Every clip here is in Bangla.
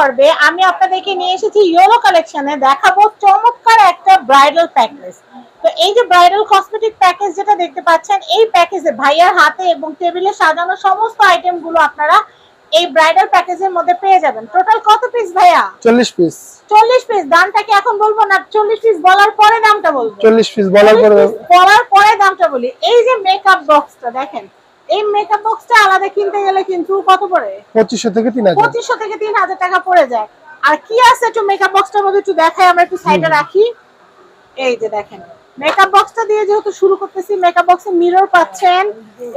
পর্বে আমি আপনাদেরকে নিয়ে এসেছি ইয়েলো কালেকশনে দেখাবো চমৎকার একটা ব্রাইডাল প্যাকেজ তো এই যে ব্রাইডাল কসমেটিক প্যাকেজ যেটা দেখতে পাচ্ছেন এই প্যাকেজে ভাইয়ার হাতে এবং টেবিলে সাজানো সমস্ত আইটেমগুলো আপনারা এই ব্রাইডাল প্যাকেজের মধ্যে পেয়ে যাবেন। টোটাল কত পিস ভাইয়া? চল্লিশ পিস চল্লিশ পিস দামটা কি এখন বলব না? চল্লিশ পিস বলার পরে দামটা বলব? চল্লিশ পিস বলার পরে বলার পরে দামটা বলি। এই যে মেকআপ বক্সটা দেখেন এই মেকআপ বক্সটা আলাদা কিনতে গেলে কিন্তু কত পড়ে? পঁচিশশো থেকে তিন হাজার। পঁচিশশো থেকে তিন হাজার টাকা পড়ে যায়। আর কি আছে একটু মেকআপ বক্সটার মধ্যে একটু দেখাই আমরা একটু সাইডে রাখি। এই যে দেখেন মেকআপ বক্সটা দিয়ে যেহেতু শুরু করতেছি মেকআপ বক্সে মিরর পাচ্ছেন।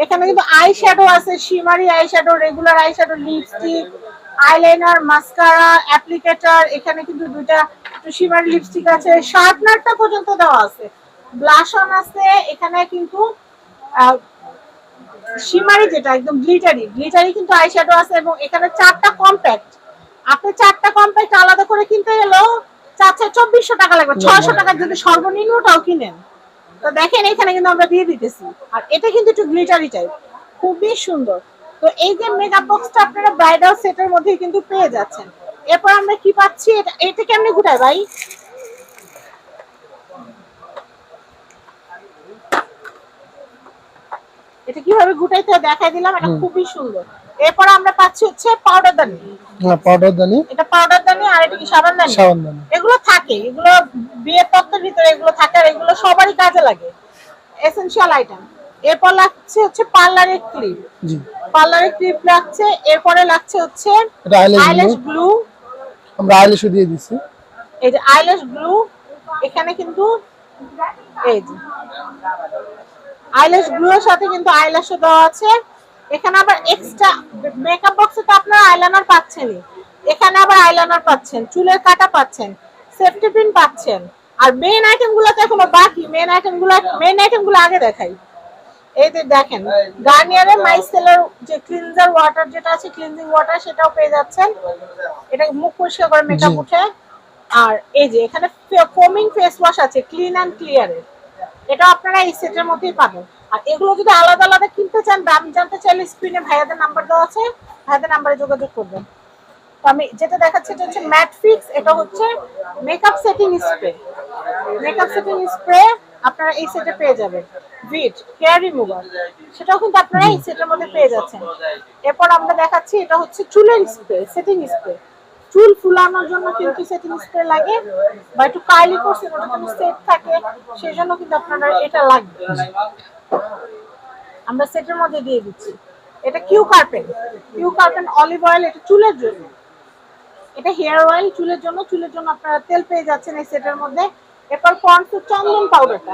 এখানে কিন্তু আই শ্যাডো আছে shimmery eye shadow regular eye shadow lipstick eyeliner mascara applicator এখানে কিন্তু দুইটা শিমারি লিপস্টিক আছে। শার্পনারটা পর্যন্ত দেওয়া আছে। ব্লাশ অন আছে এখানে কিন্তু শিমারি যেটা একদম গ্লিটারি গ্লিটারি কিন্তু আইশ্যাডো আছে এবং এখানে চারটা কম্প্যাক্ট আপনি চারটা কম্প্যাক্ট আলাদা করে কিনতে গেলেও চারশো চব্বিশশো টাকা লাগবে ছয়শো টাকা যদি সর্বনিম্নটাও কিনেন। তো দেখেন এখানে কিন্তু আমরা দিয়ে দিতেছি। আর এটা কিন্তু একটু গ্লিটারি টাইপ খুবই সুন্দর। তো এই যে মেকআপ বক্সটা আপনারা ব্রাইডাল সেটের মধ্যে কিন্তু পেয়ে যাচ্ছেন। এরপর আমরা কি পাচ্ছি? এটা এটা কেমনে গুটায় ভাই? এটা কীভাবে গুটাইতে দেখাই দিলাম এটা খুবই সুন্দর। এরপর আমরা পাচ্ছি হচ্ছে পাউডার দানি হ্যাঁ পাউডার দানি এটা পাউডার দানি আর এটা কি সাবান দানি সাবান দানি এগুলো থাকে এগুলো বিয়ের তত্ত্বের ভিতরে এগুলো থাকে আর এগুলো সবারই কাজে লাগে। এসেনশিয়াল আইটেম এরপর লাগছে হচ্ছে পার্লারের ক্লিপ জি। পার্লারের ক্লিপ লাগছে এরপরে লাগছে হচ্ছে এটা আইল্যাশ গ্লু আমরা আইল্যাশও দিয়ে দিচ্ছি এই যে আইল্যাশ গ্লু এখানে কিন্তু এই যে আইল্যাশ গ্লু এর সাথে কিন্তু আইল্যাশও দেওয়া আছে। এখানে আবার এক্সট্রা মেকআপ বক্সে তো আপনারা আইলাইনার পাচ্ছেনই এখানে আবার আইলাইনার পাচ্ছেন চুলের কাটা পাচ্ছেন সেফটি পিন পাচ্ছেন। আর মেইন আইটেমগুলো তো এখনও বাকি মেইন আইটেমগুলো মেইন আইটেমগুলো আগে দেখাই। এই যে দেখেন গার্নিয়ারের মাইসেলের যে ক্লিনজার ওয়াটার যেটা আছে ক্লিনজিং ওয়াটার সেটাও পেয়ে যাচ্ছেন। এটা মুখ পরিষ্কার করে মেকআপ। উঠে। আর এই যে এখানে ফোমিং ফেস ওয়াশ আছে ক্লিন অ্যান্ড ক্লিয়ারের এটা আপনারা এই সেটের মধ্যেই পাবেন। আর এগুলো যদি আলাদা আলাদা কিনতে চান দাম জানতে চাইলে স্ক্রিনে ভাইয়াদের নাম্বার দেওয়া আছে, ভাইয়াদের নাম্বারে যোগাযোগ করবেন। তো আমি যেটা দেখাচ্ছি, এটা হচ্ছে ম্যাট ফিক্স এটা হচ্ছে makeup setting spray makeup setting spray আপনারা এই সেটে পেয়ে যাবেন। ভিট হেয়ার রিমুভার সেটাও কিন্তু আপনারা এই সেটের মধ্যে পেয়ে যাচ্ছেন। এরপর আমরা দেখাচ্ছি, এটা হচ্ছে চুলের স্প্রে সেটিং স্প্রে চুল ফুলানোর জন্য কিন্তু সেটিং স্প্রে লাগে, বা একটু কাইলি করছে ওটা জন্য সেট থাকে সেই জন্য কিন্তু আপনারা এটা লাগবে। আমরা সেটের মধ্যে দিয়ে দিচ্ছি। এটা কিউ কার্পেন কিউ কার্পেন অলিভ অয়েল এটা চুলের জন্য। এটা হেয়ার অয়েল চুলের জন্য। চুলের জন্য আপনারা তেল পেয়ে যাচ্ছেন এই সেটের মধ্যে। এরপর পন্সের চন্দন পাউডারটা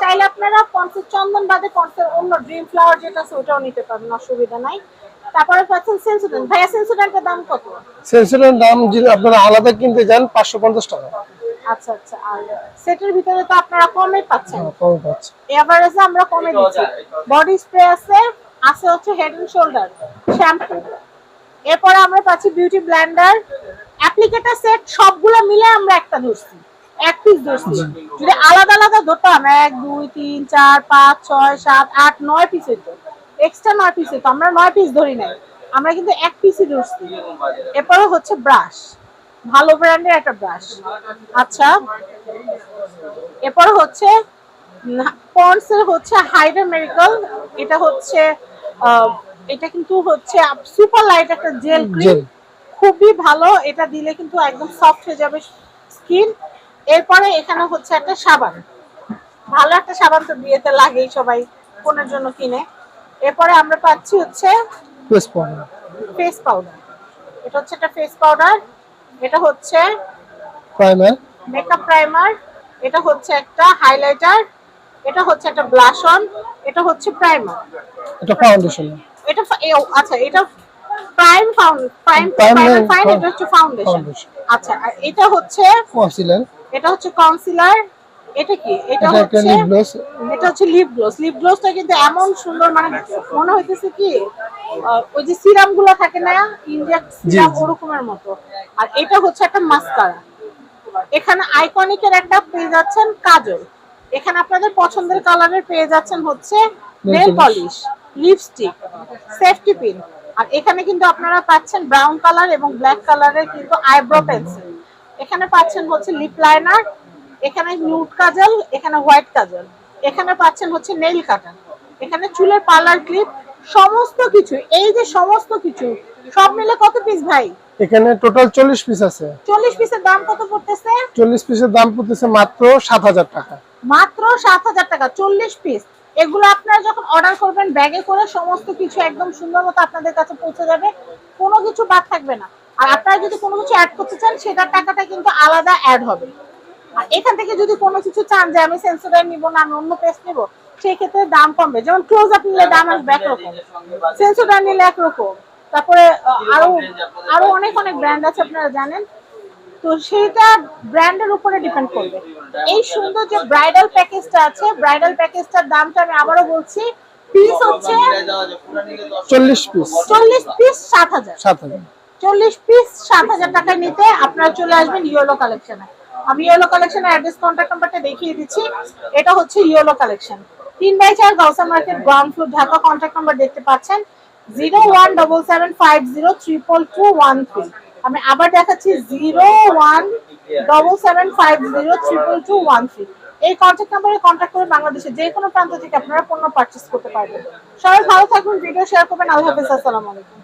চাইলে আপনারা পন্সের চন্দন বাদে পন্সের অন্য ড্রিম ফ্লাওয়ার যেটা আছে, ওটাও নিতে পারবেন, অসুবিধা নাই। তারপরে পাচ্ছেন সেন্সোডেন্ট ভাইয়া সেন্সোডেন্টের দাম কত? সেন্সরের দাম যদি আপনারা আলাদা কিনতে যান পাঁচশো পঞ্চাশ টাকা। আচ্ছা আচ্ছা। আর সেটের ভিতরে তো আপনারা কমে পাচ্ছেন। হ্যাঁ, কম পাচ্ছে। এভারেজে আমরা কমে দিচ্ছি। বডি স্প্রে আছে আছে হচ্ছে হেড এন্ড শোল্ডার শ্যাম্পু এরপরে আমরা পাচ্ছি বিউটি ব্লেন্ডার অ্যাপ্লিকেটার সেট সবগুলো মিলে আমরা একটা ধরছি। এক পিস ধরছি। যদি আলাদা আলাদা ধরতাম এক দুই তিন চার পাঁচ ছয় সাত আট নয় পিস হইতো এক্সট্রা নয় পিস হইতো আমরা নয় পিস ধরি নাই। আমরা কিন্তু এক পিসই ধরছি। এরপরে হচ্ছে ব্রাশ ভালো ব্র্যান্ডের একটা ব্রাশ আচ্ছা। এরপর হচ্ছে পন্ডসের হচ্ছে হাইডার মেডিকেল এটা হচ্ছে এটা কিন্তু হচ্ছে সুপার লাইট একটা জেল ক্রিম খুবই ভালো। এটা দিলে কিন্তু একদম সফট হয়ে যাবে স্কিন এরপরে এখানে হচ্ছে একটা সাবান। ভালো একটা সাবান তো বিয়েতে লাগেই সবাই কোনের জন্য কিনে। এরপরে আমরা পাচ্ছি হচ্ছে ফেস পাউডার ফেস পাউডার এটা হচ্ছে একটা ফেস পাউডার এটা হচ্ছে প্রাইমার মেকআপ প্রাইমার এটা হচ্ছে একটা হাইলাইটার এটা হচ্ছে একটা ব্লাশ অন এটা হচ্ছে প্রাইমার এটা ফাউন্ডেশন এটা আচ্ছা এটা প্রাইম প্রাইম প্রাইম ফাইন এটা হচ্ছে ফাউন্ডেশন। আচ্ছা আর এটা হচ্ছে কনসিলার এটা হচ্ছে কনসিলার এটা কি? এটা হচ্ছে লিপ গ্লস এটা হচ্ছে লিপ গ্লোস লিপ গ্লোসটা কিন্তু এমন সুন্দর মানে মনে হইতেছে কি ওই যে সিরামগুলো থাকে না ইন্ডিয়া সিরাম ওরকমের মতো। আর এটা হচ্ছে একটা মাস্কারা এখানে আইকনিকের একটা পেয়ে যাচ্ছেন কাজল। এখানে আপনাদের পছন্দের কালারের পেয়ে যাচ্ছেন হচ্ছে nail polish lipstick safety pin আর এখানে কিন্তু আপনারা পাচ্ছেন ব্রাউন কালার এবং ব্ল্যাক কালারের কিন্তু আইব্রো পেন্সিল এখানে পাচ্ছেন হচ্ছে লিপ লাইনার এখানে নিউড কাজল এখানে হোয়াইট কাজল। এখানে পাচ্ছেন হচ্ছে নেইল কাটার এখানে চুলের পার্লার ক্লিপ সমস্ত কিছু এই যে সমস্ত কিছু সব মিলে কত পিস ভাই? এখানে টোটাল চল্লিশ পিস আছে। চল্লিশ পিসের দাম কত পড়তেছে? চল্লিশ পিসের দাম পড়তেছে মাত্র সাত হাজার টাকা। মাত্র সাত হাজার টাকা চল্লিশ পিস এগুলো আপনারা যখন অর্ডার করবেন ব্যাগে করে সমস্ত কিছু একদম সুন্দর মতো আপনাদের কাছে পৌঁছে যাবে। কোনো কিছু বাদ থাকবে না। আর আপনারা যদি কোনো কিছু অ্যাড করতে চান সেটার টাকাটা কিন্তু আলাদা অ্যাড হবে। আর এখান থেকে যদি কোনো কিছু চান যে আমি সেন্সোডাইন নিবো না আমি অন্য পেস্ট নিবো সেই ক্ষেত্রে দাম কমবে। যেমন ক্লোজ আপ নিলে দাম আসবে একরকম। সেন্সোডাইন নিলে একরকম। তারপরে আরও আরও অনেক অনেক ব্র্যান্ড আছে আপনারা জানেন। তো সেটা ব্র্যান্ডের উপরে ডিপেন্ড করবে। এই সুন্দর যে ব্রাইডাল প্যাকেজটা আছে ব্রাইডাল প্যাকেজটার দামটা আমি আবারও বলছি পিস হচ্ছে চল্লিশ পিস চল্লিশ পিস সাত হাজার। সাত হাজার। চল্লিশ পিস সাত হাজার টাকায় নিতে আপনারা চলে আসবেন ইয়েলো কালেকশনে আমি ইয়েলো কালেকশনের অ্যাড্রেস কন্ট্যাক্ট নাম্বারটা দেখিয়ে দিচ্ছি। এটা হচ্ছে ইয়েলো কালেকশন তিন বাই চার Gausia market, ground floor, Dhaka contact number দেখতে পাচ্ছেন। Zero one double seven five zero two one three আমি আবার দেখাচ্ছি zero one double seven five zero triple two one three এই কন্ট্যাক্ট নাম্বারে কন্ট্যাক্ট করে বাংলাদেশের যে কোনো প্রান্ত থেকে আপনারা পণ্য পারচেস করতে পারবেন। সবাই ভালো থাকবেন ভিডিও শেয়ার করবেন। আল্লাহ হাফিজ, আসসালামু আলাইকুম।